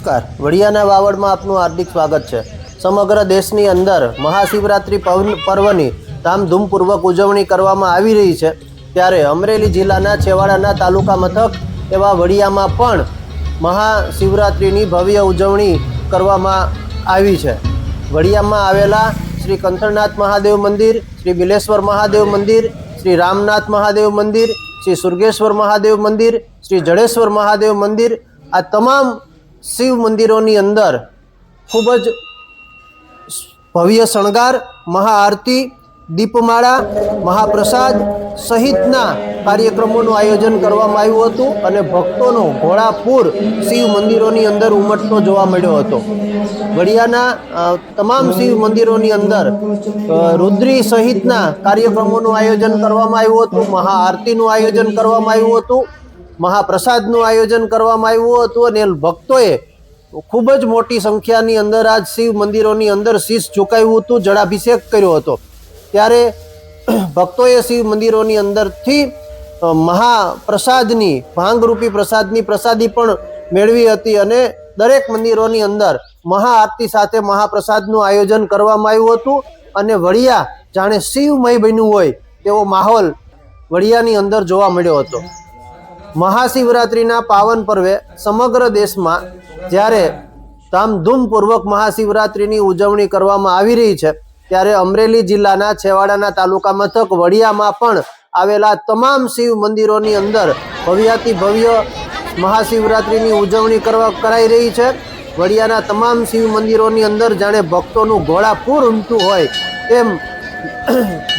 નમસ્કાર. વડિયાના વાવડમાં આપનું હાર્દિક સ્વાગત છે. સમગ્ર દેશની અંદર મહાશિવરાત્રિ પર્વ- પર્વની ધામધૂમપૂર્વક ઉજવણી કરવામાં આવી રહી છે. ત્યારે અમરેલી જિલ્લાના છેવાડાના તાલુકા મથક એવા વડિયામાં પણ મહાશિવરાત્રિની ભવ્ય ઉજવણી કરવામાં આવી છે. વડિયામાં આવેલા શ્રી કંથળનાથ મહાદેવ મંદિર, શ્રી બિલેશ્વર મહાદેવ મંદિર, શ્રી રામનાથ મહાદેવ મંદિર, શ્રી સુરગેશ્વર મહાદેવ મંદિર, શ્રી જડેશ્વર મહાદેવ મંદિર આ તમામ શિવ મંદિરોની અંદર ખૂબ જ ભવ્ય શણગાર, મહાઆરતી, દીપમાળા, મહાપ્રસાદ સહિતના કાર્યક્રમોનું આયોજન કરવામાં આવ્યું હતું અને ભક્તોનો ઘોડાપૂર શિવ મંદિરોની અંદર ઉમટતો જોવા મળ્યો હતો. વડિયાના તમામ શિવ મંદિરોની અંદર રુદ્રી સહિતના કાર્યક્રમોનું આયોજન કરવામાં આવ્યું હતું, મહાઆરતીનું આયોજન કરવામાં આવ્યું હતું. મહાપ્રસાદનું આયોજન કરવામાં આવ્યું હતું અને ભક્તોએ ખૂબ જ મોટી સંખ્યાની અંદર આજ શિવ મંદિરોની અંદર શીશ ઝુકાવ્યું હતું, જળાભિષેક કર્યો હતો. ત્યારે ભક્તોએ શિવ મંદિરોની અંદરથી મહાપ્રસાદની, ભાંગરૂપી પ્રસાદની પ્રસાદી પણ મેળવી હતી અને દરેક મંદિરોની અંદર મહાઆરતી સાથે મહાપ્રસાદનું આયોજન કરવામાં આવ્યું હતું અને વડિયા જાણે શિવમય બન્યું હોય તેવો માહોલ વડિયાની અંદર જોવા મળ્યો હતો. મહાશિવરાત્રિના પાવન પર્વે સમગ્ર દેશમાં જ્યારે ધામધૂમપૂર્વક મહાશિવરાત્રિની ઉજવણી કરવામાં આવી રહી છે, ત્યારે અમરેલી જિલ્લાના છેવાડાના તાલુકા મથક વડિયામાં પણ આવેલા તમામ શિવ મંદિરોની અંદર ભવ્યાતિ ભવ્ય મહાશિવરાત્રિની ઉજવણી કરવા કરાઈ રહી છે. વડિયાના તમામ શિવ મંદિરોની અંદર જાણે ભક્તોનું ઘોડાપૂર ઉમટું હોય તેમ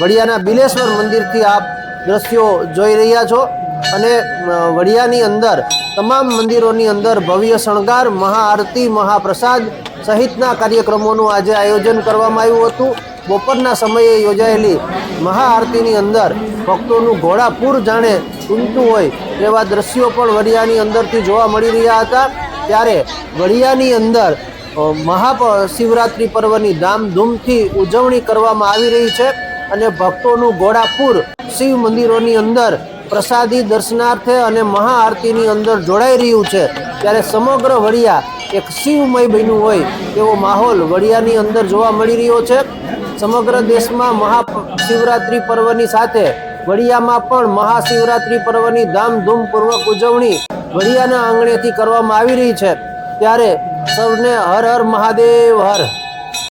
વડિયાના બિલેશ્વર મંદિરથી આપ દ્રશ્યો જોઈ રહ્યા છો. અને વડિયાની અંદર, તમામ મંદિરોની અંદર ભવ્ય શણગાર, મહાઆરતી, મહાપ્રસાદ સહિતના કાર્યક્રમોનું આજે આયોજન કરવામાં આવ્યું હતું. બપોરના સમયે યોજાયેલી મહાઆરતીની અંદર ભક્તોનું ઘોડાપૂર જાણે ઉમટું હોય તેવા દ્રશ્યો પણ વડિયાની અંદરથી જોવા મળી રહ્યા હતા. ત્યારે વડિયાની અંદર મહા શિવરાત્રિ પર્વની ધામધૂમથી ઉજવણી કરવામાં આવી રહી છે અને ભક્તોનું ઘોડાપૂર શિવ મંદિરોની અંદર પ્રસાદી દર્શનાર્થે અને મહાઆરતીની અંદર જોડાઈ રહ્યું છે. ત્યારે સમગ્ર વડિયા એક શિવમય બન્યું હોય તેવો માહોલ વડિયાની અંદર જોવા મળી રહ્યો છે. સમગ્ર દેશમાં મહા શિવરાત્રિ પર્વની સાથે વડિયામાં પણ મહાશિવરાત્રિ પર્વની ધામધૂમપૂર્વક ઉજવણી વડિયાના આંગણેથી કરવામાં આવી રહી છે. ત્યારે સૌને હર હર મહાદેવ, હર.